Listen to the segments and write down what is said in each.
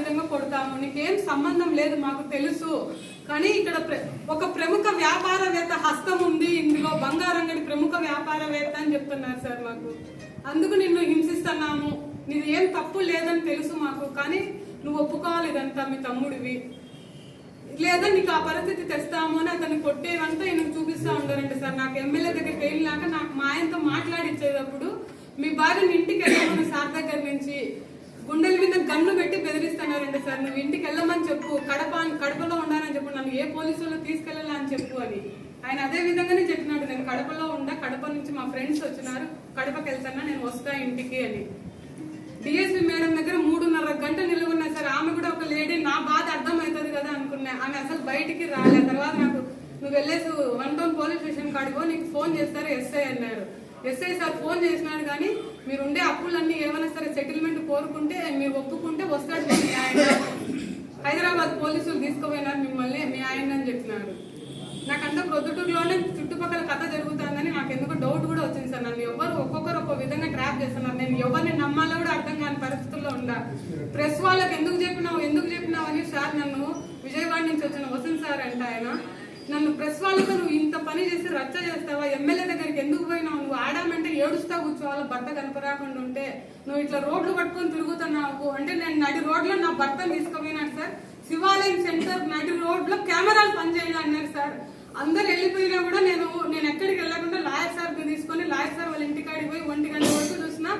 విధంగా కొడతాము. నీకేం సంబంధం లేదు మాకు తెలుసు. కానీ ఇక్కడ ప్ర- ఒక ప్రముఖ వ్యాపారవేత్త హస్తం ఉంది. ఇందులో బంగారం గడి ప్రముఖ వ్యాపారవేత్త అని చెప్తున్నారు సార్ మాకు. అందుకు నిన్ను హింసిస్తున్నాము. నీది ఏం తప్పు లేదని తెలుసు మాకు. కానీ నువ్వు ఒప్పుకోవాలి ఇదంతా మీ తమ్ముడివి. లేదా నీకు ఆ పరిస్థితి తెస్తాము అని అతను కొట్టేవంతా ఈయన చూపిస్తా ఉండారండి సార్. నాకు ఎమ్మెల్యే దగ్గరికి వెళ్ళినాక నాకు మా ఆయనతో మాట్లాడిచ్చేటప్పుడు మీ భార్యని ఇంటికి వెళ్ళాము సార్ దగ్గర నుంచి గుండెల మీద గన్ను పెట్టి బెదిరిస్తున్నారండి సార్. నువ్వు ఇంటికి వెళ్ళమని చెప్పు కడప కడపలో ఉండాలని చెప్పు నన్ను ఏ పోలీసులో తీసుకెళ్ళాలని అని చెప్పు అని. ఆయన అదే విధంగానే చెప్పినాడు. నేను కడపలో ఉండా కడప నుంచి మా ఫ్రెండ్స్ వచ్చినారు కడపకి వెళ్తానా నేను వస్తా ఇంటికి అని. డిఎస్పీ మేడం దగ్గర మూడున్నర గంట నిలబడినా సార్ ఆమె కూడా ఒక లేడీ నా బాధ అర్థమవుతుంది కదా అనుకున్నా. ఆమె అసలు బయటికి రాలే తర్వాత నాకు నువ్వు వెళ్ళేసి వన్ టౌన్ పోలీస్ స్టేషన్ కాడిగో నీకు ఫోన్ చేస్తారు ఎస్ఐ అన్నారు. ఎస్ఐ సార్ ఫోన్ చేసినాడు కానీ మీరు ఉండే అప్పులన్నీ ఏమైనా సరే సెటిల్మెంట్ కోరుకుంటే మీరు ఒప్పుకుంటే వస్తాడు మీ ఆయన. హైదరాబాద్ పోలీసులు తీసుకుపోయినారు మిమ్మల్ని మీ ఆయన అని చెప్పినారు నాకంతా ప్రొద్దుటూరులోనే చుట్టుపక్కల కథ జరుగుతుందని నాకు ఎందుకు డౌట్ కూడా వచ్చింది సార్. నన్ను ఎవరు ఒక్కొక్కరు ఒక్కో విధంగా ట్రాప్ చేస్తున్నారు. నేను ఎవరిని నమ్మాలో కూడా అర్థం కాని పరిస్థితుల్లో ఉండా ప్రెస్ వాళ్ళకి ఎందుకు చెప్పినావు ఎందుకు చెప్పినావు అని సార్ నన్ను విజయవాడ నుంచి వచ్చిన వసంత్ సార్ అంట ఆయన. నన్ను ప్రెస్ వాళ్ళతో నువ్వు పని చేసి రచ్చ చేస్తావా? ఎమ్మెల్యే దగ్గరికి ఎందుకు పోయినావు? నువ్వు ఆడామంటే ఏడుస్తా కూర్చోవాలి భర్త కనపరాకుండా ఉంటే. నువ్వు ఇట్లా రోడ్లు పట్టుకొని తిరుగుతున్నావు అంటే నేను నడి రోడ్లో నా భర్తను తీసుకుపోయినాడు సార్. శివాలయం సెంటర్ నడి రోడ్లో కెమెరాలు పనిచేయాలి అన్నారు సార్. అందరు వెళ్ళిపోయినా కూడా నేను నేను ఎక్కడికి వెళ్ళకుండా లాయర్ సార్ తీసుకొని లాయర్ సార్ వాళ్ళ ఇంటికాడికి పోయి ఒంటి గంట వరకు చూసినా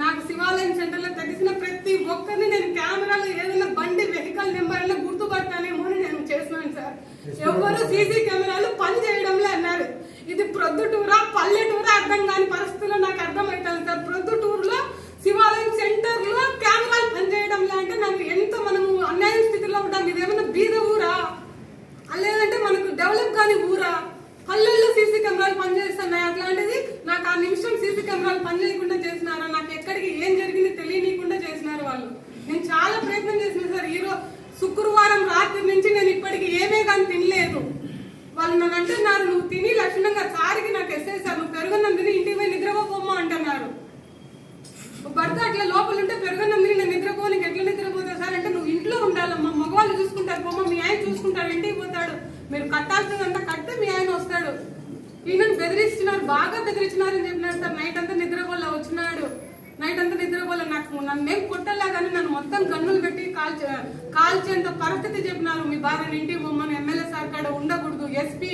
నాకు శివాలయం సెంటర్లో తెలిసిన ప్రతి ఒక్కరిని నేను కెమెరాలో ఏదైనా బండి వెహికల్ నెంబర్ అయినా గుర్తుపడతానేమో అని నేను చేసినాను సార్. ఎవరు సీసీ కెమెరాలు పని చేయడంలే అన్నారు ఇది ప్రొద్దుటూరా పల్లెటూరా అర్థం కాని పరిస్థితుల్లో నాకు అర్థమవుతుంది సార్ ప్రొద్దుటూరులో శివాలయం సెంటర్లో కెమెరాలు పనిచేయడంలే అంటే నాకు ఎంత మనము అన్యాయ స్థితిలో ఉంటాం ఇదేమన్నా బీద ఊరా లేదంటే మనకు డెవలప్ కాని ఊరా పల్లెల్లో సీసీ కెమెరాలు పనిచేస్తున్నాయి అట్లాంటిది నాకు ఆ నిమిషం సీసీ కెమెరాలు చేసినారా నాకు ఎక్కడికి ఏం జరిగింది తెలియనీయకుండా చేసినారు వాళ్ళు. నేను చాలా ప్రయత్నం చేసిన సార్ ఈరోజు శుక్రవారం రాత్రి నుంచి నేను ఇప్పటికి ఏమే కానీ తినలేదు. వాళ్ళు నన్ను అంటున్నారు నువ్వు తిని లక్షణంగా సారికి నాకు ఎస్ఐ సార్ నువ్వు పెరుగునందుని ఇంటికి పోయి నిద్రపోమ్మా అంటున్నారు. భర్త అట్లా లోపల ఉంటే పెరుగునందుని నేను నిద్రపోనికి ఎట్లా నిద్రపోతా సార్? అంటే నువ్వు ఇంట్లో ఉండాలమ్మా మగవాళ్ళు చూసుకుంటారు పోమ్మ మీ ఆయన చూసుకుంటారు ఇంటికి పోతాడు. మీరు కట్టాల్సిందంతా కడితే మీ ఆయన వస్తాడు ఈయన బెదిరిస్తున్నారు బాగా బెదిరించినారు అని చెప్పినారు సార్. నైట్ అంతా నిద్రపోలే వచ్చినాడు. నైట్ అంతా నిద్రపోలే నాకు నన్ను ఏం కొట్టలే కానీ నన్ను మొత్తం గన్నులు పెట్టి కాల్చే కాల్చేంత పరిస్థితి చెప్పినారు. మీ భార్యను ఇంటికి బొమ్మను ఎమ్మెల్యే సార్ కాడ ఉండకూడదు. ఎస్పీ